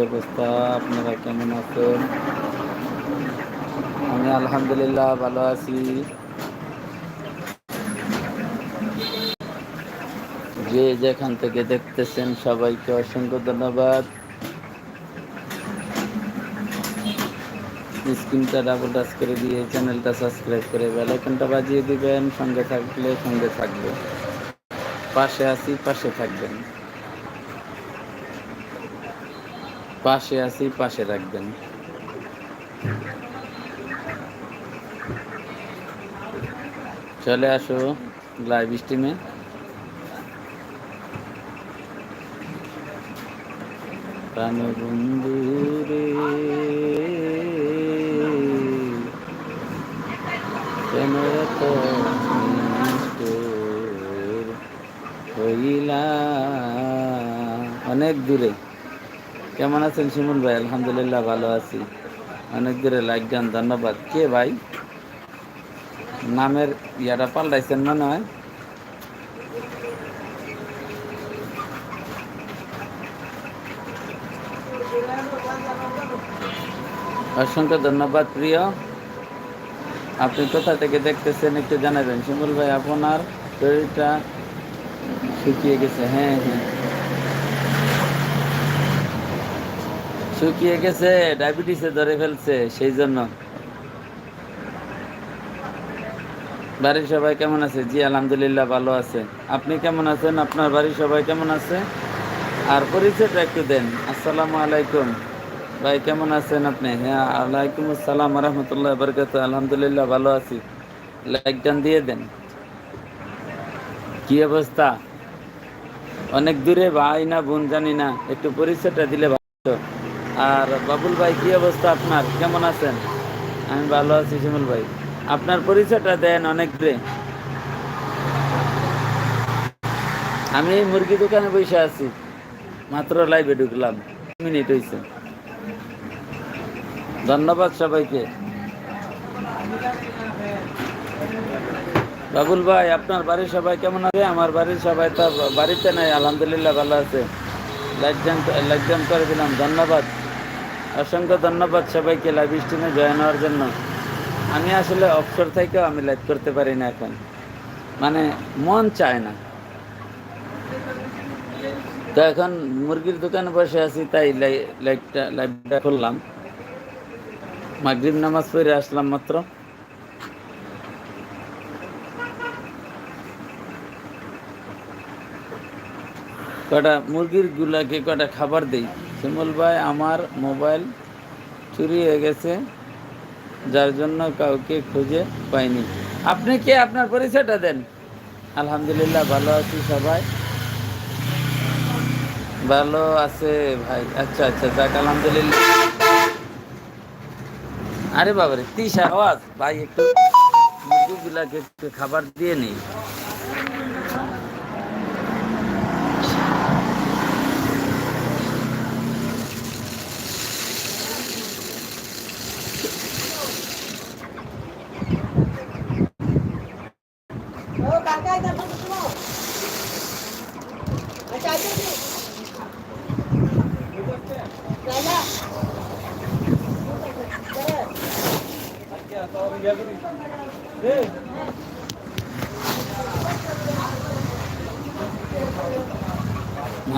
অবস্থা, আপনারা কেমন আছেন? আমি আলহামদুলিল্লাহ ভালো আছি। যে যেখান থেকে দেখতেছেন সবাইকে অসংখ্য ধন্যবাদ। স্ক্রিনটা ডাবল টাচ করে দিয়ে চ্যানেলটা সাবস্ক্রাইব করে বেল আইকনটা বাজিয়ে দিবেন। সঙ্গে থাকলে সঙ্গে থাকবে। পাশে আছি, পাশে থাকবেন। পাশে আছি পাশে রাখবেন চলে আসো লাইভ স্ট্রিমে প্রাণবন্ধু রে অনেক দূরে। কেমন আছেন শিমুল ভাই? আলহামদুলিল্লাহ ভালো আছি। অনেক দূরে লাইক দেন, ধন্যবাদ। কে ভাই? নামের ইয়াটা পাল্টাইছেন মনে হয়। অসংখ্য ধন্যবাদ, প্রিয়। আপনি কোথা থেকে দেখতেছেন একটু জানাবেন। শিমুল ভাই, আপনার শরীরটা শুকিয়ে গেছে। হ্যাঁ হ্যাঁ। শুকিয়ে গেছে, ডায়াবেটিসে ধরে ফেলছে, সেই জন্য। বাড়ির সবাই কেমন আছে? জি, আলহামদুলিল্লাহ ভালো আছে। আপনি কেমন আছেন? আপনার বাড়ির সবাই কেমন আছে? আর পরিচয়টা একটু দেন। আসসালামু আলাইকুম। ভাই, কেমন আছেন আপনি? হ্যাঁ আলাইকুম আসসালাম রহমতুল্লাহ বরকত আলহামদুলিল্লাহ ভালো আছি। লাইক ডান দিয়ে দেন। কি অবস্থা? অনেক দূরে ভাই না বোন, জানি না। একটু পরিচয়টা দিলে ভালো। আর বাবুল ভাই, কি অবস্থা আপনার? কেমন আছেন? আমি ভালো আছি, শিমুল ভাই। আপনার পরিচয়টা দেন অনেক দূরে। আমি মুরগি দোকানে বসে আছি। মাত্র লাইভে ঢুকলাম। মিনিট হয়েছে ধন্যবাদ সবাইকে। বাবুল ভাই, আপনার বাড়ির সবাই কেমন আছে? আমার বাড়ির সবাই তো বাড়িতে নাই, আলহামদুলিল্লাহ ভালো আছে। লাইকজাম লাইকজাম করে দিলাম। ধন্যবাদ। অসংখ্য ধন্যবাদ সবাইকে লাইভ স্ট্রিমে জয়েন হওয়ার জন্য। আমি আসলে অবসর থেকেও আমি লাইভ করতে পারি না এখন। মানে মন চায় না। তো এখন মুরগির দোকানে বসে আছি, তাই লাইভটা লাইভটা করলাম মাগরিব নামাজ পড়ে আসলাম মাত্র। কটা মুরগির গুলাকে কটা খাবার দেই? শিমুল ভাই আমার মোবাইল চুরি হয়ে গেছে, যার জন্য কাউকে খুঁজে পাইনি। আপনি কে? আপনার পরিচয়টা দেন। আলহামদুলিল্লাহ, ভালো আছি সবাই। ভালো আছে ভাই। আচ্ছা আচ্ছা যাক, আলহামদুলিল্লাহ। আরে বাবারে তিস আওয়াজ। ভাই, একটু মুরগিগুলাকে একটু খাবার দিয়ে নিই।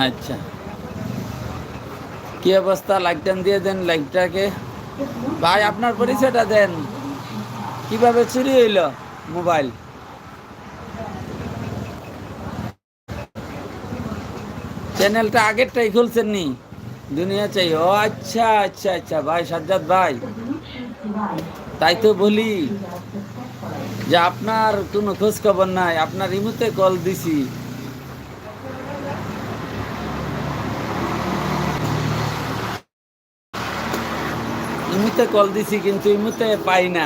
আচ্ছা। কি অবস্থা? লাইকটা দিয়ে দেন লাইকটাকে ভাই, আপনার পরিচয়টা দেন। কীভাবে চুরি হইল মোবাইল? চ্যানেলটা আগেরটাই খুলছেন নি? দুনিয়া চাই। ও আচ্ছা আচ্ছা আচ্ছা। ভাই, সাজ্জাদ ভাই। তাই তো বলি যে আপনার কোনো খোঁজ খবর নাই, আপনার ইমুতে কল দিছি। ইমুতে কল দিছি কিন্তু ইমুতে পাই না।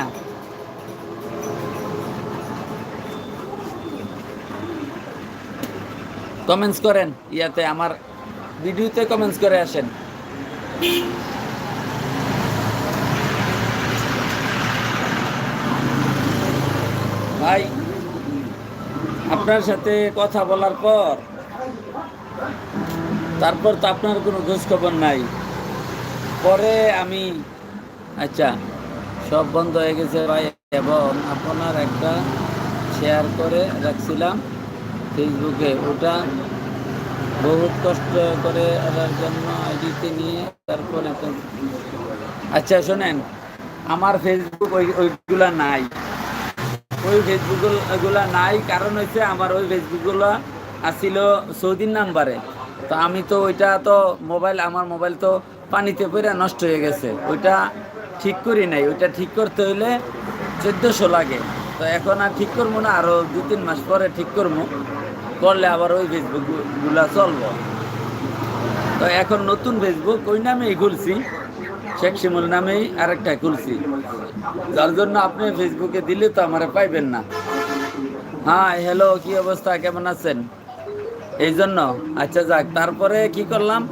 কমেন্টস করেন, ইয়াতে আমার ভিডিওতে কমেন্টস করে আসেন। ভাই, আপনার সাথে কথা বলার পর, তারপর তো আপনার কোনো খোঁজ খবর নাই। পরে আমি আচ্ছা সব বন্ধ হয়ে গেছে ভাই, এবং আপনার একটা শেয়ার করে রাখছিলাম ফেসবুকে ওটা বহুত কষ্ট করে ওটার জন্য আইডিতে নিয়ে তারপর আচ্ছা শোনেন, আমার ফেসবুক ওই ওইগুলা নাই। ওই ফেসবুকগুলা নাই। কারণ হচ্ছে আমার ওই ফেসবুকগুলো আসছিল সৌদির নাম্বারে। তো আমি তো ওইটা তো মোবাইল, আমার মোবাইল তো পানিতে পড়ে নষ্ট হয়ে গেছে। ওইটা ঠিক করি নাই। ওইটা ঠিক করতে হইলে চোদ্দোশো লাগে। তো এখন আর ঠিক করব না আরও দু তিন মাস পরে ঠিক করব। করলে আবার ওই ফেসবুকগুলা চলবো। তো এখন নতুন ফেসবুক ওই নামেই খুলছি। শেখ শিমুল নামেই আরেকটা খুলছি যার জন্য আপনি ফেসবুকে দিলে তো আমার পাইবেন না। হ্যাঁ হ্যালো, কি অবস্থা? কেমন আছেন? এই জন্য আচ্ছা যাক, তারপরে কি করলাম?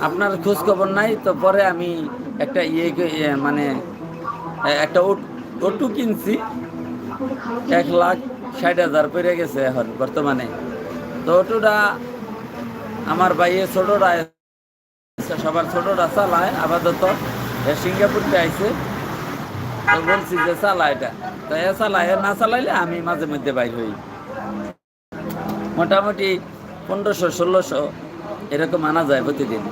আপনার খোঁজ খবর নাই, তো পরে আমি একটা ইয়ে মানে একটা ওট- কিনছি। এক লাখ ষাট হাজার পড়ে গেছে এখন, বর্তমানে। তো অটোটা আমার ভাইয়ের ছোটরা সবার ছোটরা চালায়, আপাতত। সিঙ্গাপুরতে আইছে। তো বলছি যে, চালা এটা। তো এ চালায় না চালাইলে আমি মাঝে মধ্যে বাইর হই। মোটামুটি পনেরোশো, ষোলোশো এরকম আনা যায় প্রতিদিন।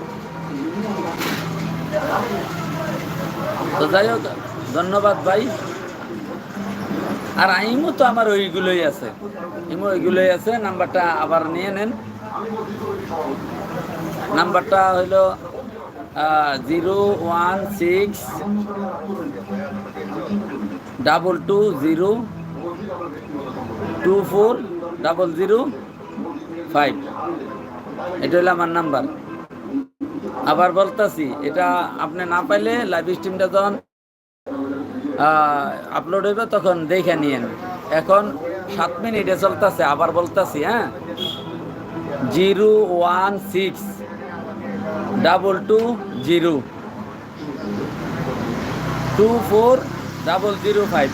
তো যাই হোক, ধন্যবাদ ভাই। আর আইমও তো আমার ওইগুলোই আছে। ইমো ওইগুলোই আছে, নাম্বারটা আবার নিয়ে নেন। নাম্বারটা হলো zero one six double two zero two four double zero five. এটা হলো আমার নাম্বার। আবার বলতাছি, এটা আপনি না পাইলে লাইভ স্ট্রিমটা যখন আপলোড হইবে তখন দেখে নিয়েন। এখন সাত মিনিটে চলতেছে, আবার বলতাছি হ্যাঁ? Zero one six double two zero. Two four double zero five.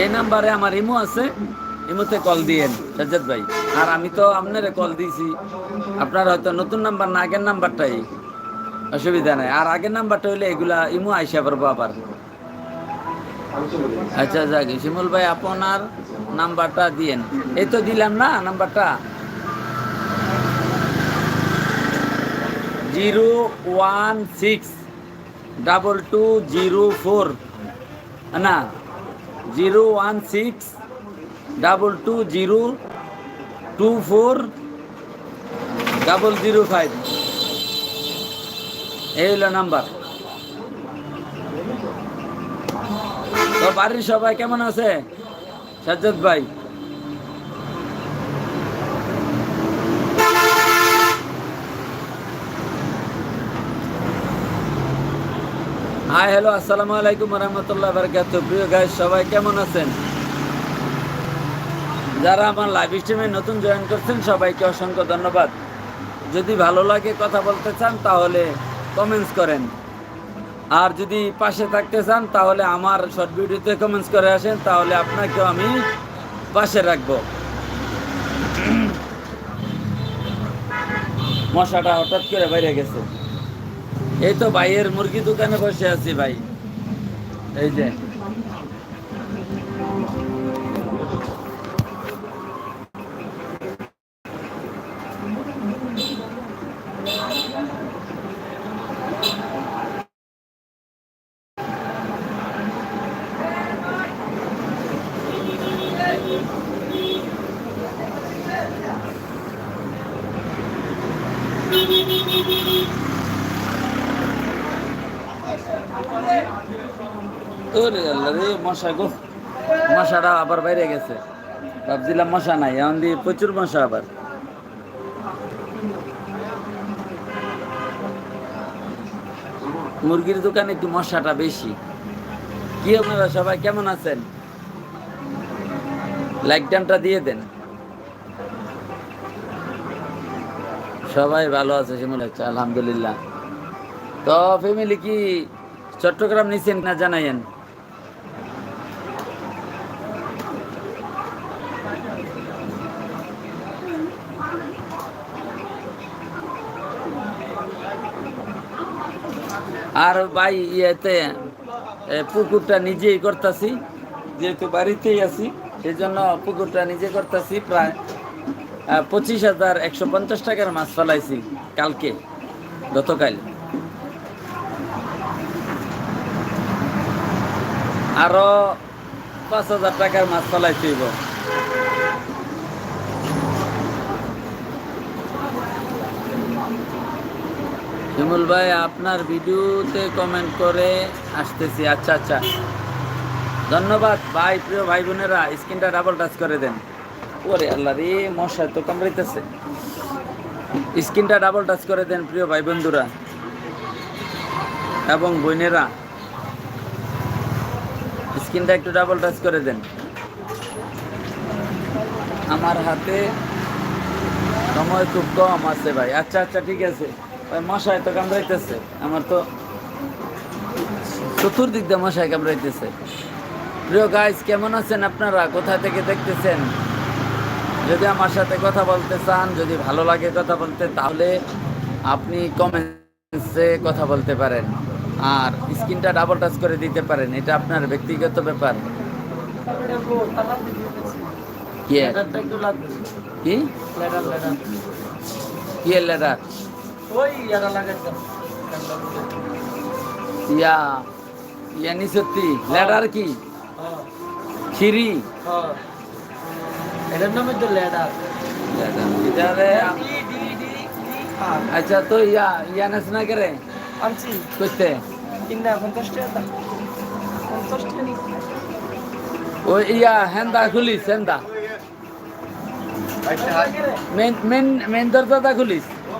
এই নাম্বারে আমার ইমো আছে, ইমোতে কল দিয়েন, সাজ্জাদ ভাই। আর আমি তো আপনারে কল দিয়েছি। আপনার হয়তো নতুন নাম্বার না, আগের নাম্বারটাই। অসুবিধা নাই। আর আগের নাম্বারটা হইলে এগুলা ইমো আইসা পারব আবার। আচ্ছা যাক, শিমুল ভাই, আপনার নাম্বারটা দিয়েন। এই তো দিলাম না নাম্বারটা। Zero one six double two zero four. না, zero one six double two zero two four double zero five. এই হলো নাম্বার। তো বাড়ির সবাই কেমন আছে? সাজ্জাদ ভাই। হাই হ্যালো আসসালামু আলাইকুম রহমতুল্লাহ বারকাত। প্রিয় গাই সবাই কেমন আছেন? যারা আমার লাইভ স্ট্রিমে নতুন জয়েন করছেন, সবাইকে অসংখ্য ধন্যবাদ। যদি ভালো লাগে কথা বলতে চান, তাহলে কমেন্টস করেন। আর যদি পাশে থাকতে চান, তাহলে আমার শর্ট ভিডিওতে কমেন্টস করে আসেন, তাহলে আপনাকেও আমি পাশে রাখব। মশাটা হঠাৎ করে বাইরে গেছে। এই তো ভাইয়ের মুরগি দোকানে বসে আছি ভাই। এই যে। মশা গো, মশাটা আবার বাইরে গেছে। ভাবছিলাম মশা নাই দিয়ে প্রচুর মশা আবার। মুরগির দোকানে একটু মশাটা বেশি। কি আপনারা সবাই, কেমন আছেন? লাইক ডানটা দিয়ে দেন। সবাই ভালো আছে শিমুল আচ্ছা আলহামদুলিল্লাহ। তো ফ্যামিলি কি চট্টগ্রাম নিছেন না জানাইয়েন? আর ভাই ইয়েতে পুকুরটা নিজেই করতেছি, যেহেতু বাড়িতেই আছি সেই জন্য পুকুরটা নিজে করতেছি প্রায় পঁচিশ হাজার একশো পঞ্চাশ টাকার মাছ ফেলাইছি কালকে, গতকাল। আরও পাঁচ হাজার টাকার মাছ ফেলাইছি শিমুল ভাই, আপনার ভিডিওতে কমেন্ট করে আসতেছি। আচ্ছা আচ্ছা। ধন্যবাদ ভাই, প্রিয় ভাই বোনেরা, স্ক্রিনটা ডাবল টাচ করে দেন। ওরে আল্লাহ রে মশা তো কামড়াইতেছে। স্ক্রিনটা ডাবল টাচ করে দেন, প্রিয় ভাই বন্ধুরা এবং বোনেরা। স্ক্রিনটা একটু ডাবল টাচ করে দেন। আমার হাতে সময় খুব কম আছে ভাই। আচ্ছা আচ্ছা ঠিক আছে। ভাই মশায় তো কামড়াইতেছে। আমার তো চতুর্দিক দিয়ে মশায় কামড়াইতেছে। প্রিয় গাইস কেমন আছেন আপনারা? কোথা থেকে দেখতেছেন? যদি আমার সাথে কথা বলতে চান যদি ভালো লাগে কথা বলতে তাহলে আপনি কমেন্টসে কথা বলতে পারেন। আর স্ক্রিনটা ডাবল টাচ করে দিতে পারেন। এটা আপনার ব্যক্তিগত ব্যাপার। কি? কি কি লেডার ইয়া ইয়া নি সত্যি লেডার কি? খিরি এটার নামে তো লেডার এটারে আচ্ছা তো ইয়া ইয়া নাচ না করে? আনছি করতে? কিনা পঞ্চাশ টাকা পঞ্চাশ টাকা ও ইয়া হেন্দা খুলিস হেন্দা। মেন মেন মেন খুলিস।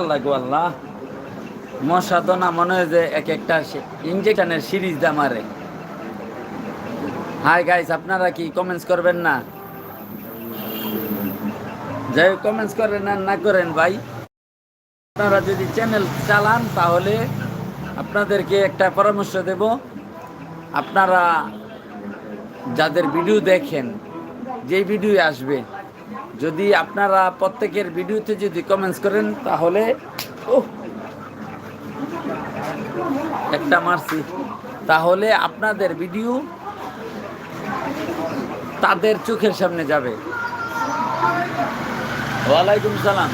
আল্লাহ গো আল্লাহ। মশা মনে হয় যে এক একটা ইঞ্জেকশনের সিরিজ দা মারে হাই গাইস আপনারা কি কমেন্টস করবেন না? যাই কমেন্টস করেন আর না করেন ভাই। আপনারা যদি চ্যানেল চালান, তাহলে আপনাদেরকে একটা পরামর্শ দেব। আপনারা যাদের ভিডিও দেখেন, যেই ভিডিও আসবে যদি আপনারা প্রত্যেকের ভিডিওতে যদি কমেন্টস করেন তাহলে একটা মারছি। তাহলে আপনাদের ভিডিও তাদের চোখের সামনে যাবে। ওয়ালাইকুম সালাম।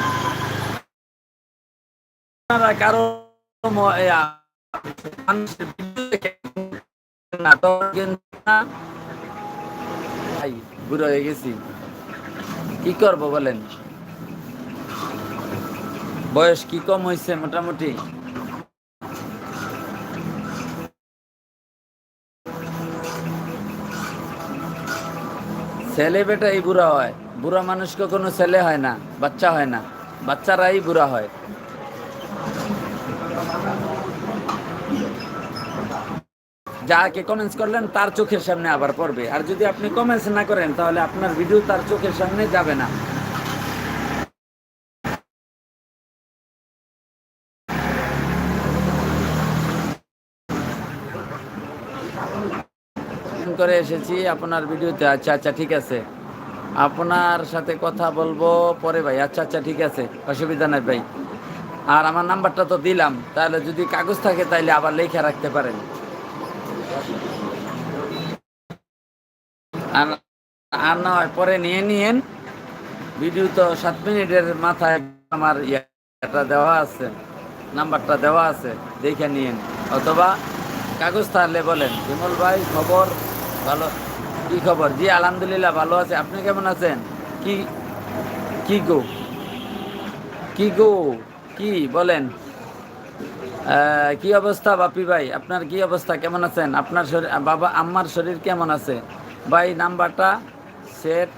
আপনারা কারও না, হয়ে গেছি। কি করব বলেন? বয়স কি কম হয়েছে মোটামুটি? ছেলে বেটাই বুড়া হয়। বুড়া মানুষকে কোনো ছেলে হয় না, বাচ্চা হয় না। বাচ্চারাই বুড়া হয়। যাকে কমেন্টস করলেন, তার চোখের সামনে আবার পড়বে। আর যদি আপনি কমেন্টস না করেন, তাহলে আপনার ভিডিও তার চোখের সামনে যাবে না। করে এসেছি, আপনার ভিডিওতে আচ্ছা আচ্ছা ঠিক আছে। আপনার সাথে কথা বলব পরে, ভাই। আচ্ছা আচ্ছা ঠিক আছে। অসুবিধা নাই, ভাই। আর আমার নাম্বারটা তো দিলাম। তাহলে যদি কাগজ থাকে তাহলে আবার লেখা রাখতে পারেন। আর পরে নিয়ে নিয়েন। ভিডিও তো সাত মিনিটের মাথায় আমার ইয়েটা দেওয়া আছে, নাম্বারটা দেওয়া আছে, দেখে নিয়েন। অথবা কাগজ তাহলে বলেন, বিমল ভাই, খবর ভালো, কি খবর? জি, আলহামদুলিল্লাহ, ভালো আছে। আপনি কেমন আছেন? কি কি গো? কি গো? কি, বলেন। কি অবস্থা বাপি ভাই? আপনার কি অবস্থা? কেমন আছেন? আপনার শরীর, বাবা, আম্মার শরীর কেমন আছে? ভাই, নাম্বারটা সেট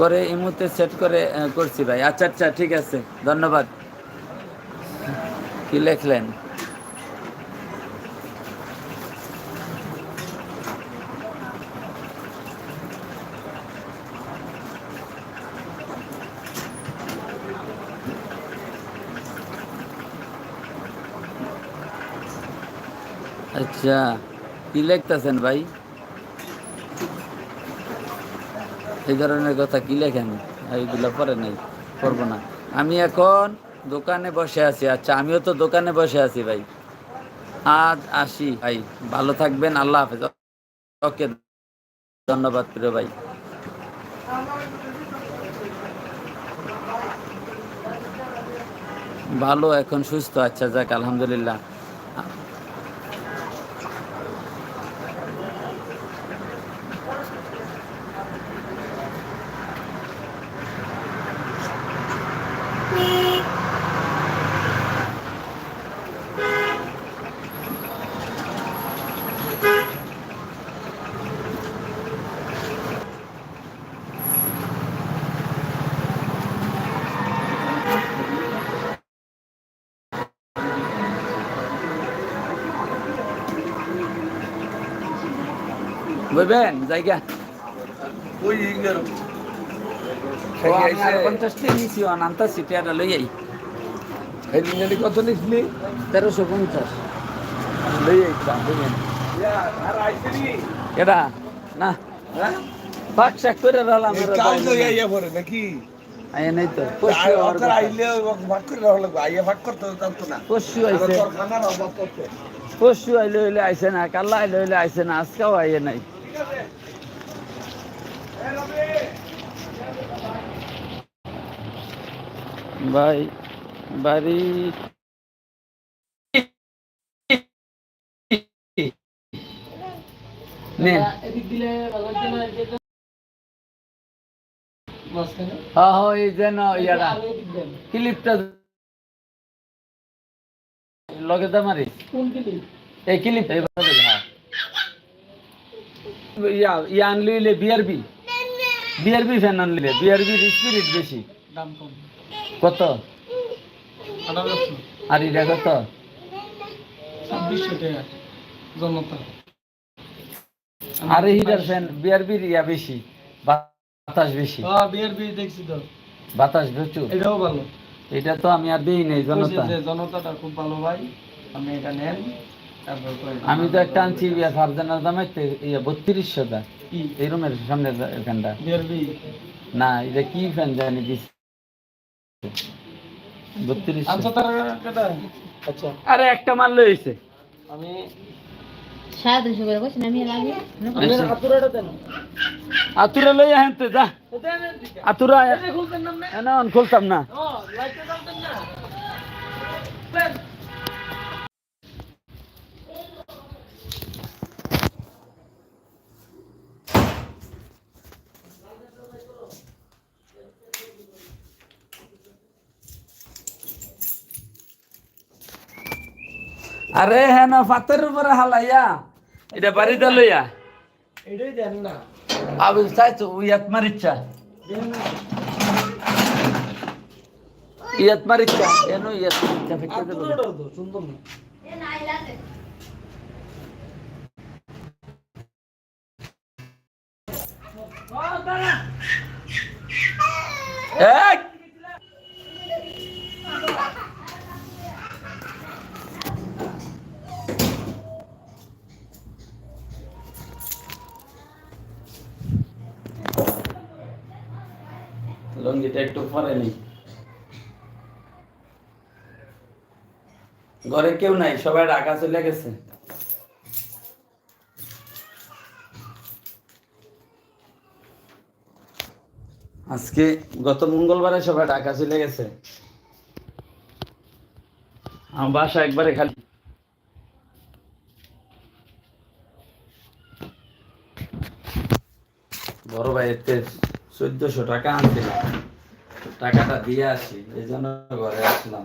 করে এই মুহূর্তে সেট করে করছি ভাই। আচ্ছা আচ্ছা ঠিক আছে। ধন্যবাদ। কি লেখলেন? আচ্ছা কি লিখতেছেন ভাই? এই ধরনের কথা কি লেখেন? এইগুলো পরে নাই করব না। আমি এখন দোকানে বসে আছি। আচ্ছা আমিও তো দোকানে বসে আছি ভাই। আজ আসি ভাই। ভালো থাকবেন, আল্লাহ হাফেজ। ওকে, ধন্যবাদ প্রিয় ভাই। ভালো, এখন সুস্থ। আচ্ছা যাক, আলহামদুলিল্লাহ। বুঝবেন জায়গা। ওই পঞ্চাশটি নিছি অনান্তা সিটিয়াটা লই আই। এই কত নিছিলি? তেরোশো পঞ্চাশ। লই আইতাম বুঝেন এটা না। হ্যাঁ পাক শাক করে রাখলাম তো ইয়া পরে নাকি? আয় নাই তো পশু আইলে ভাগ করে রাখা আইয়া ভাগ করতে জানতো না। পশু আইছে। আইলে হইলে আইছে না কাল্লা আইলে হইলে আইছে না আজকেও আইয়ে নাই। ভাই বাড়ি হ্যাঁ হ্যাঁ লগে দামারি এই ক্লিপ এই বাদে হ্যাঁ। ইয়া ইয়া B R B B R B fan আনলিলে B R B spirit বেশি। দাম কম। কত? আর এটা কত? ছাব্বিশশো টাকা। জনতা। আর হিটার ফ্যান বিআরবির ইয়া বেশি বাতাস বেশি। দেখছি তো। বাতাস প্রচুর। এটাও ভালো। এটা তো আমি আর দিই নাই জনতা। জনতাটা খুব ভালো ভাই। আপনি এটা নেন। আমি তো একটা আনছি ইয়া ফারজানার দামে ইয়া বত্রিশশো কি? এই রুমের সামনে ফ্যানটা না এটা কি ফ্যান জানি দিস আচ্ছা আচ্ছা। আরে একটা মাল লইছে আমি সাড়ে দুশো করে লাগে দেন। আতুরা লই আহেন তো যা। আতুরা খুলতেন না না খুলতাম না। আরে হ্যাঁ না ফাতের উপরে হালাইয়া। এটা বাড়িতে লইয়া। এটাই দেন না। আবু চাইছো ইয়াত মারিচ্ছা দেন না। ইয়াত মারিচ্ছা এনো ইয়াত ইচ্ছা ফেকতে দেবো তো সুন্দর না এই লঙ্গিটা একটু পরে নেই। ঘরে কেউ নাই, সবাই ঢাকা চলে গেছে। আজকে গত মঙ্গলবারে সবাই ঢাকা চলে গেছে। আমার বাসা একবারে খালি। বড় ভাই চোদ্দশো টাকা আনছিলাম। টাকাটা দিয়ে আসি এই জন্য ঘরে আসলাম।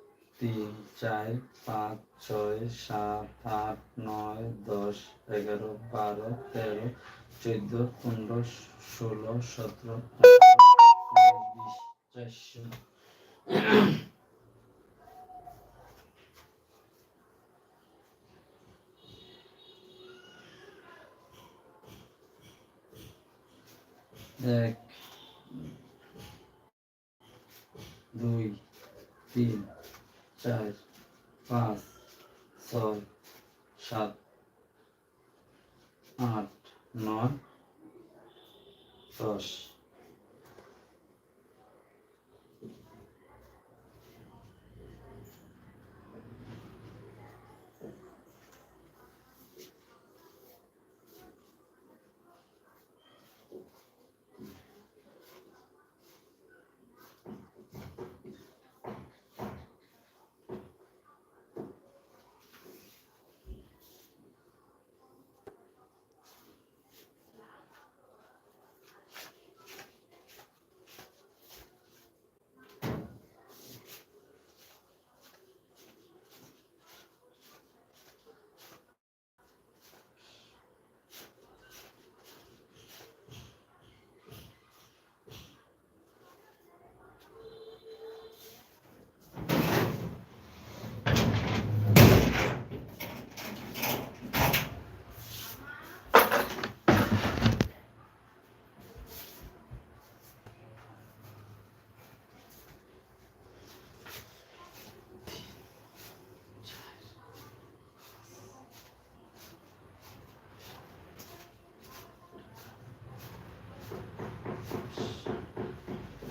তিন, চার, পাঁচ, ছয়, সাত, আট, নয়, দশ, এগারো, বারো, তেরো, চোদ্দ, পনেরো, ষোলো, সতেরো বিশ চারশো এক, দুই, তিন চার পাঁচ ছয় সাত আট নয় দশ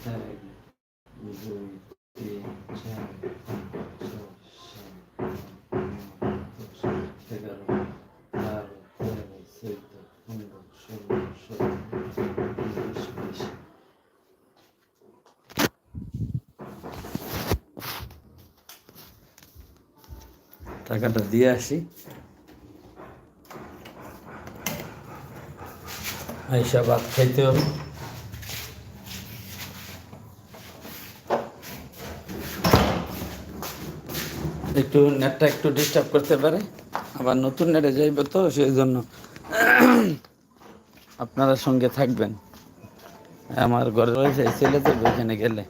এক দুই তিন চার পাঁচ ছয় সাত আট নয় দশ এগারো বারো তেরো চোদ্দ পনেরো ষোলো সতেরো উনিশ বিশ টাকাটা দিয়ে আসি। আইসা ভাত খাইতে হবে। একটু নেটটা একটু ডিস্টার্ব করতে পারে। আবার নতুন নেটে যাইব তো, সেই জন্য আপনারা সঙ্গে থাকবেন। আমার ঘরে রয়েছে ছেলে তো ওইখানে গেলে।